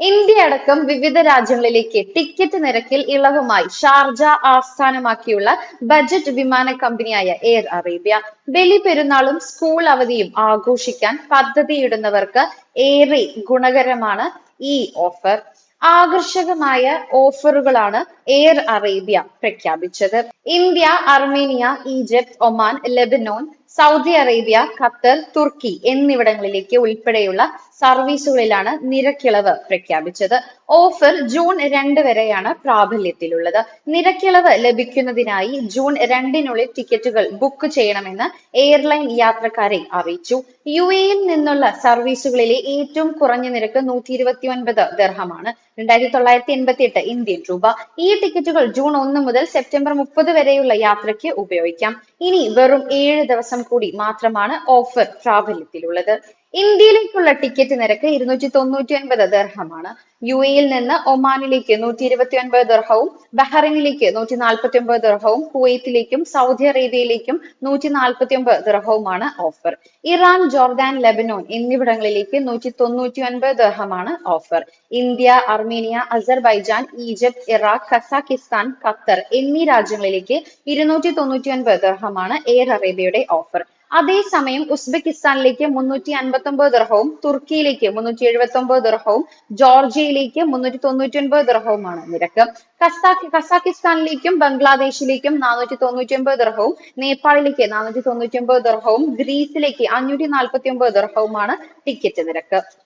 India അടക്കം വിവിധ രാജ്യങ്ങളിലേക്ക് ടിക്കറ്റ് നിരക്കിൽ ഇളവുമായി ഷാർജ ആസ്ഥാനമാക്കിയുള്ള ബജറ്റ് വിമാന കമ്പനിയായ എയർ അറേബ്യ. ബലി പെരുന്നാളും സ്കൂൾ അവധിയും ആഘോഷിക്കാൻ പദ്ധതിയിടുന്നവർക്ക് ഏറെ ഗുണകരമാണ് ഈ ഓഫർ. ആകർഷകമായ ഓഫറുകളാണ് എയർ അറേബ്യ പ്രഖ്യാപിച്ചത്. India Armenia Egypt Oman Lebanon Saudi Arabia Qatar Turkey എന്നിവിടങ്ങളിലേക്ക് ഉൾപ്പെടെയുള്ള സർവീസുകളിലാണ് നിരക്കിളവ് പ്രഖ്യാപിച്ചത്. ഓഫർ ജൂൺ രണ്ട് വരെയാണ് പ്രാബല്യത്തിലുള്ളത്. നിരക്കിളവ് ലഭിക്കുന്നതിനായി ജൂൺ രണ്ടിനുള്ളിൽ ടിക്കറ്റുകൾ ബുക്ക് ചെയ്യണമെന്ന് എയർലൈൻ യാത്രക്കാരെ അറിയിച്ചു. യു എയിൽ നിന്നുള്ള സർവീസുകളിലെ ഏറ്റവും കുറഞ്ഞ നിരക്ക് നൂറ്റി ഇരുപത്തി ഒൻപത് ദർഹമാണ്. രണ്ടായിരത്തി തൊള്ളായിരത്തി എൺപത്തി എട്ട് ഇന്ത്യൻ രൂപ. ഈ ടിക്കറ്റുകൾ ജൂൺ ഒന്ന് മുതൽ സെപ്റ്റംബർ മുപ്പത് വരെയുള്ള യാത്രയ്ക്ക് ഉപയോഗിക്കാം. ഇനി വെറും ഏഴ് ദിവസം കൂടി മാത്രമാണ് ഓഫർ പ്രാബല്യത്തിലുള്ളത്. ഇന്ത്യയിലേക്കുള്ള ടിക്കറ്റ് നിരക്ക് ഇരുന്നൂറ്റി തൊണ്ണൂറ്റി ഒൻപത് ദർഹമാണ്. യു എയിൽ നിന്ന് ഒമാനിലേക്ക് നൂറ്റി ഇരുപത്തി ഒൻപത് ദർഹവും ബഹ്റൈനിലേക്ക് നൂറ്റി നാൽപ്പത്തി ഒൻപത് ദർഹവും കുവൈത്തിലേക്കും സൗദി അറേബ്യയിലേക്കും നൂറ്റി നാൽപ്പത്തി ഒൻപത് ദർഹവുമാണ് ഓഫർ ഇറാൻ ജോർദാൻ ലെബനോൻ എന്നിവിടങ്ങളിലേക്ക് നൂറ്റി തൊണ്ണൂറ്റി ഒൻപത് ദർഹമാണ് offer India Armenia Azerbaijan Egypt Iraq Kazakhstan Qatar എന്നീ രാജ്യങ്ങളിലേക്ക് ഇരുന്നൂറ്റി തൊണ്ണൂറ്റി ഒൻപത് ദർഹമാണ് എയർ അറേബ്യയുടെ ഓഫർ അതേസമയം ഉസ്ബെക്കിസ്ഥാനിലേക്ക് മുന്നൂറ്റി അൻപത്തി ദർഹവും തുർക്കിയിലേക്ക് മുന്നൂറ്റി എഴുപത്തി ഒമ്പത് ദർഹവും ജോർജിയയിലേക്ക് മുന്നൂറ്റി തൊണ്ണൂറ്റി ഒൻപത് ദിർഹവുമാണ് നിരക്ക്. കസാക്കി കസാക്കിസ്ഥാനിലേക്കും ബംഗ്ലാദേശിലേക്കും നാനൂറ്റി തൊണ്ണൂറ്റി ഒമ്പത് ദിർഹവും നേപ്പാളിലേക്ക് നാനൂറ്റി തൊണ്ണൂറ്റി ഒമ്പത് ദിർഹവും ഗ്രീസിലേക്ക് അഞ്ഞൂറ്റി നാൽപ്പത്തി ഒമ്പത് ദിർഹവുമാണ് ടിക്കറ്റ് നിരക്ക്.